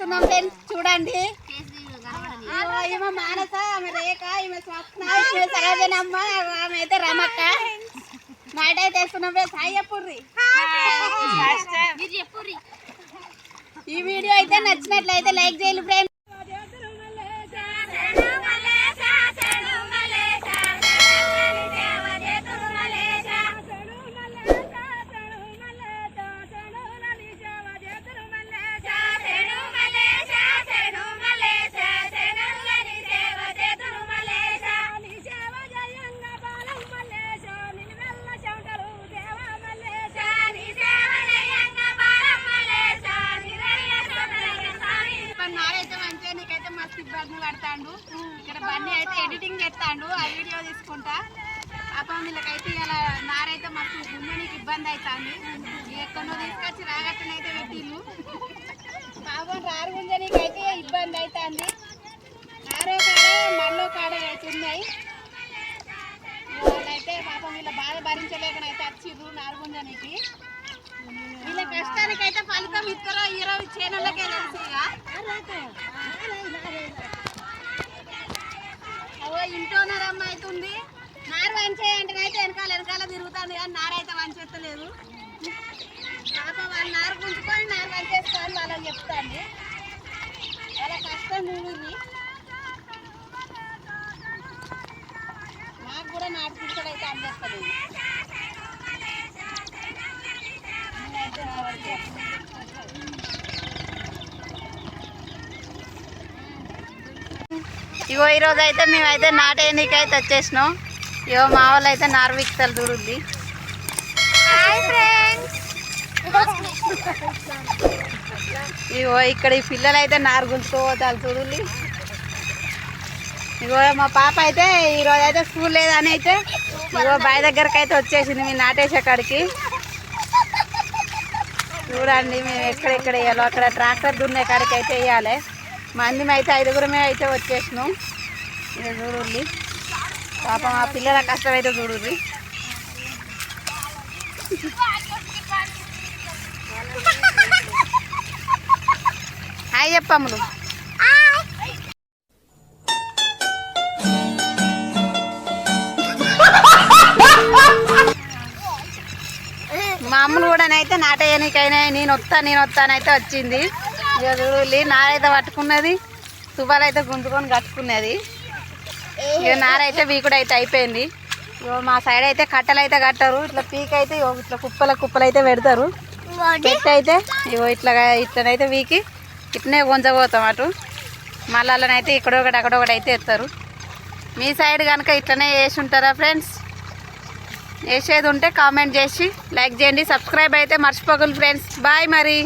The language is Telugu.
చేస్తున్నాం ఫ్రెండ్స్ చూడండి. ఈమె మానస ఆమె రేఖ ఈమె స్వప్న. ఈమె సరోజనమ్మ ఆమె అయితే రమక్క. నాటైతే వేస్తున్నాం ఫ్రెండ్స్. హాయ్ చెప్పుర్రి. ఈ వీడియో అయితే నచ్చినట్లయితే లైక్ చేయాలి ఫ్రెండ్స్. ఇబ్బంది ఇక్కడ బండి అయితే ఎడిటింగ్ చేస్తాడు. ఆ వీడియో తీసుకుంటా. పాపం వీళ్ళకైతే ఇలా నారైతే మాకు గుమ్మనికి ఇబ్బంది అవుతుంది. ఎక్కడో తీసుకొచ్చి రాగట్టనైతే పెట్టిళ్ళు పాపం రారు గుంజనీకైతే ఇబ్బంది అవుతుంది. నారో కాడ మళ్ళో కాడ అయితే ఉన్నాయి. వాళ్ళైతే పాపం వీళ్ళ బాధ భరించలేకనైతే వచ్చిర్రు నారుగుంజనికి వీళ్ళ కష్టానికైతే అయితే ఫలితం ఇస్తారో ఇరవై చేనులకే తెలుసు ఇక అవో ఇంట్లోనే రమ్మ అవుతుంది నారు వంచే అంటే అయితే తిరుగుతాను కానీ నారైతే వంచేస్తలేదు పాప వాళ్ళు నారు గుంజుకొని నారు వంచేసుకోవాలి వాళ్ళని చెప్తాను వాళ్ళ కష్టం చూడండి నాకు కూడా నాటు తీసుకొని అయితే ఇగో ఈరోజు అయితే మేమైతే నాటేయనీకైతే వచ్చేసినాం. ఇగో మా వాళ్ళు అయితే నార్విక్తలు చూడుద్ది. ఇగో ఇక్కడ ఈ పిల్లలు అయితే నారు చూడుల్లి ఇగో మా పాప అయితే ఈరోజు అయితే స్కూల్ లేదని అయితే ఇగో బాయ్ దగ్గరకు అయితే వచ్చేసింది మీ నాటేసే కాడికి చూడండి మేము ఎక్కడెక్కడ వేయాలో అక్కడ ట్రాక్టర్ దున్నే కాడికి అయితే వేయాలి. మంది అయితే ఐదుగురమే అయితే వచ్చేసినాం. ఇక చూడండి పాపం ఆ పిల్లల కష్టమైతే అయితే హాయ్ చెప్పమ్ములు మా అమ్మను కూడా అయితే నాటేయనికైనా నేను వస్తా నేను వస్తానైతే వచ్చింది. ఇక చూడు నారైతే పట్టుకున్నది సుబాలు అయితే గుంజుకొని కట్టుకున్నది. ఇక నారైతే వీకుడు అయితే అయిపోయింది. మా సైడ్ అయితే కట్టలు అయితే కట్టారు. ఇట్లా పీక్ అయితే ఇట్లా కుప్పల కుప్పలు అయితే పెడతారు. పెట్టి అయితే ఇగో ఇట్లా ఇట్లనైతే వీకి ఇట్లనే గుంజపోతాం అటు. మళ్ళీ అయితే ఇక్కడ ఒకటి అక్కడ ఒకటి అయితే ఎత్తారు. మీ సైడ్ కనుక ఇట్లనే వేసి ఉంటారా ఫ్రెండ్స్? వేసేది ఉంటే కామెంట్ చేసి లైక్ చేయండి. సబ్స్క్రైబ్ అయితే మర్చిపోగలు ఫ్రెండ్స్. బాయ్ మరి.